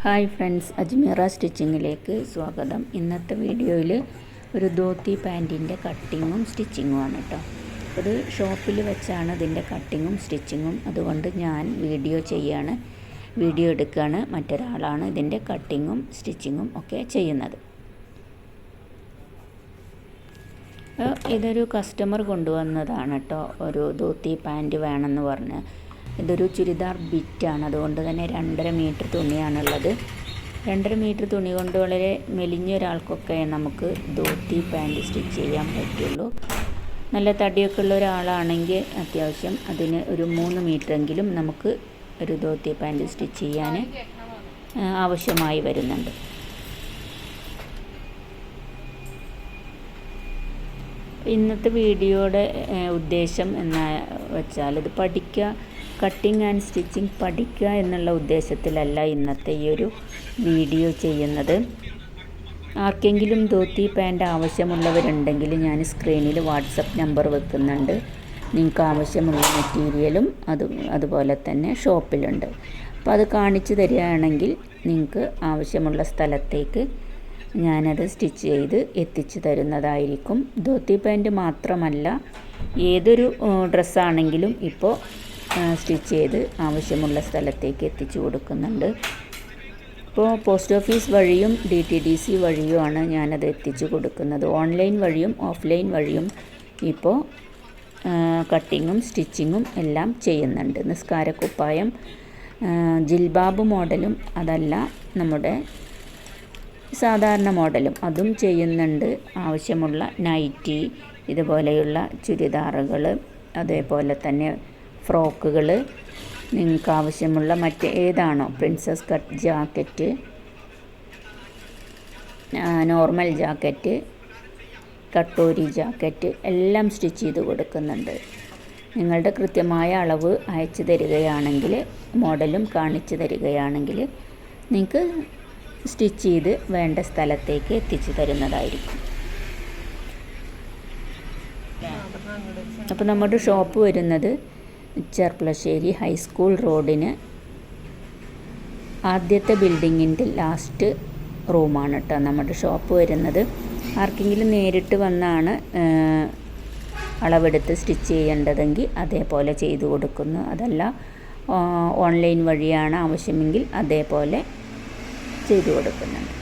Hi friends Ajmera സ്റ്റിച്ചിങ്ങിലേക്ക് സ്വാഗതം. ഇന്നത്തെ വീഡിയോയിൽ ഒരു ധോത്തി പാന്റിന്റെ കട്ടിങ്ങും സ്റ്റിച്ചിങ്ങും ആണ് കേട്ടോ. ഇത് ഷോപ്പിൽ വെച്ചാണ് ഇതിന്റെ കട്ടിങ്ങും സ്റ്റിച്ചിങ്ങും. അതുകൊണ്ട് ഞാൻ വീഡിയോ ചെയ്യാണ്. വീഡിയോ എടുക്കുകയാണ്. മറ്റൊരാളാണ് ഇതിന്റെ കട്ടിങ്ങും സ്റ്റിച്ചിങ്ങും ഒക്കെ ചെയ്യുന്നത്. ഇതൊരു കസ്റ്റമർ കൊണ്ടുവന്നതാണ് കേട്ടോ. ഒരു ധോത്തി പാന്റ് വേണമെന്ന് പറഞ്ഞ്. ഇതൊരു ചുരിദാർ ബിറ്റാണ്. അതുകൊണ്ട് തന്നെ രണ്ടര മീറ്റർ തുണിയാണുള്ളത്. രണ്ടര മീറ്റർ തുണി കൊണ്ട് വളരെ മെലിഞ്ഞ ഒരാൾക്കൊക്കെ നമുക്ക് ധോത്തി പാന്റ് സ്റ്റിച്ച് ചെയ്യാൻ പറ്റുള്ളൂ. നല്ല തടിയൊക്കെ ഉള്ള ഒരാളാണെങ്കിൽ അത്യാവശ്യം അതിന് ഒരു മൂന്ന് മീറ്ററെങ്കിലും നമുക്ക് ഒരു ധോത്തി പാന്റ് സ്റ്റിച്ച് ചെയ്യാൻ ആവശ്യമായി വരുന്നുണ്ട്. ഇന്നത്തെ വീഡിയോയുടെ ഉദ്ദേശം എന്ന് വെച്ചാൽ ഇത് പഠിക്കുക കട്ടിങ് ആൻഡ് സ്റ്റിച്ചിങ് പഠിക്കുക എന്നുള്ള ഉദ്ദേശത്തിലല്ല ഇന്നത്തെ ഈ ഒരു വീഡിയോ ചെയ്യുന്നത്. ആർക്കെങ്കിലും ധോത്തി പാന്റ് ആവശ്യമുള്ളവരുണ്ടെങ്കിൽ ഞാൻ സ്ക്രീനിൽ വാട്സപ്പ് നമ്പർ വെക്കുന്നുണ്ട്. നിങ്ങൾക്ക് ആവശ്യമുള്ള മെറ്റീരിയലും അത് അതുപോലെ തന്നെ ഷോപ്പിലുണ്ട്. അപ്പോൾ അത് കാണിച്ചു തരികയാണെങ്കിൽ നിങ്ങൾക്ക് ആവശ്യമുള്ള സ്ഥലത്തേക്ക് ഞാനത് സ്റ്റിച്ച് ചെയ്ത് എത്തിച്ചു തരുന്നതായിരിക്കും. ധോത്തി പാന്റ് മാത്രമല്ല ഏതൊരു ഡ്രസ്സാണെങ്കിലും ഇപ്പോൾ സ്റ്റിച്ച് ചെയ്ത് ആവശ്യമുള്ള സ്ഥലത്തേക്ക് എത്തിച്ചു കൊടുക്കുന്നുണ്ട്. ഇപ്പോൾ പോസ്റ്റ് ഓഫീസ് വഴിയും ഡി ടി ഡി സി വഴിയുമാണ് ഞാനത് എത്തിച്ചു കൊടുക്കുന്നത്. ഓൺലൈൻ വഴിയും ഓഫ്ലൈൻ വഴിയും ഇപ്പോൾ കട്ടിങ്ങും സ്റ്റിച്ചിങ്ങും എല്ലാം ചെയ്യുന്നുണ്ട്. നിസ്കാരക്കുപ്പായം ജിൽബാബ് മോഡലും അതല്ല നമ്മുടെ സാധാരണ മോഡലും അതും ചെയ്യുന്നുണ്ട്. ആവശ്യമുള്ള നൈറ്റി ഇതുപോലെയുള്ള ചുരിദാറുകൾ അതേപോലെ തന്നെ ഫ്രോക്കുകൾ നിങ്ങൾക്ക് ആവശ്യമുള്ള മറ്റ് ഏതാണോ? Princess cut jacket normal jacket katori jacket എല്ലാം സ്റ്റിച്ച് ചെയ്ത് കൊടുക്കുന്നുണ്ട്. നിങ്ങളുടെ കൃത്യമായ അളവ് അയച്ചു തരികയാണെങ്കിൽ മോഡലും കാണിച്ചു തരികയാണെങ്കിൽ നിങ്ങൾക്ക് സ്റ്റിച്ച് ചെയ്ത് വേണ്ട സ്ഥലത്തേക്ക് എത്തിച്ചു തരുന്നതായിരിക്കും. അപ്പോൾ നമ്മുടെ ഷോപ്പ് വരുന്നത് ചെർപ്പളശ്ശേരി ഹൈസ്കൂൾ റോഡിന് ആദ്യത്തെ ബിൽഡിങ്ങിന്റെ ലാസ്റ്റ് റൂമാണ് കേട്ടോ നമ്മുടെ ഷോപ്പ് വരുന്നത്. ആർക്കെങ്കിലും നേരിട്ട് വന്നാണ് അളവെടുത്ത് സ്റ്റിച്ച് ചെയ്യേണ്ടതെങ്കിൽ അതേപോലെ ചെയ്തു കൊടുക്കുന്നു. അതല്ല ഓൺലൈൻ വഴിയാണ് ആവശ്യമെങ്കിൽ അതേപോലെ ചെയ്തു കൊടുക്കുന്നുണ്ട്.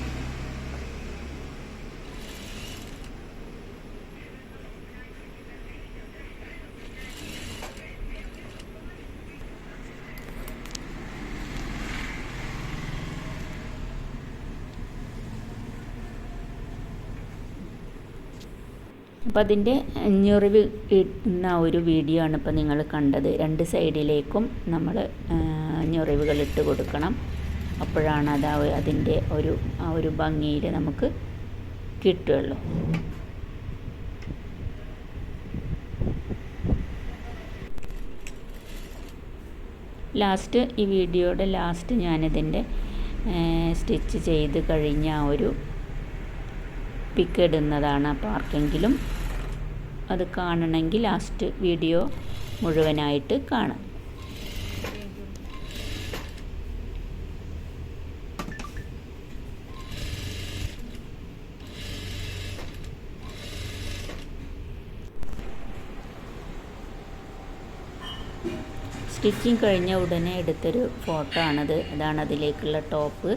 അപ്പം അതിന്റെ ഞെറിവ് ഇടുന്ന ഒരു വീഡിയോ ആണ് ഇപ്പോൾ നിങ്ങൾ കണ്ടത്. രണ്ട് സൈഡിലേക്കും നമ്മൾ ഞെറിവുകൾ ഇട്ട് കൊടുക്കണം. അപ്പോഴാണ് അത് അതിന്റെ ഒരു ആ ഒരു ഭംഗിയിൽ നമുക്ക് കിട്ടുള്ളൂ ലാസ്റ്റ് ഈ വീഡിയോയുടെ ലാസ്റ്റ് ഞാനിതിന്റെ സ്റ്റിച്ച് ചെയ്ത് കഴിഞ്ഞ ആ ഒരു പിക്ക് ഇടുന്നതാണ് അപ്പോൾ ആർക്കെങ്കിലും അത് കാണണമെങ്കിൽ ലാസ്റ്റ് വീഡിയോ മുഴുവനായിട്ട് കാണാം. സ്റ്റിച്ചിങ് കഴിഞ്ഞ ഉടനെ എടുത്തൊരു ഫോട്ടോ ആണത്. അതാണ് അതിലേക്കുള്ള ടോപ്പ്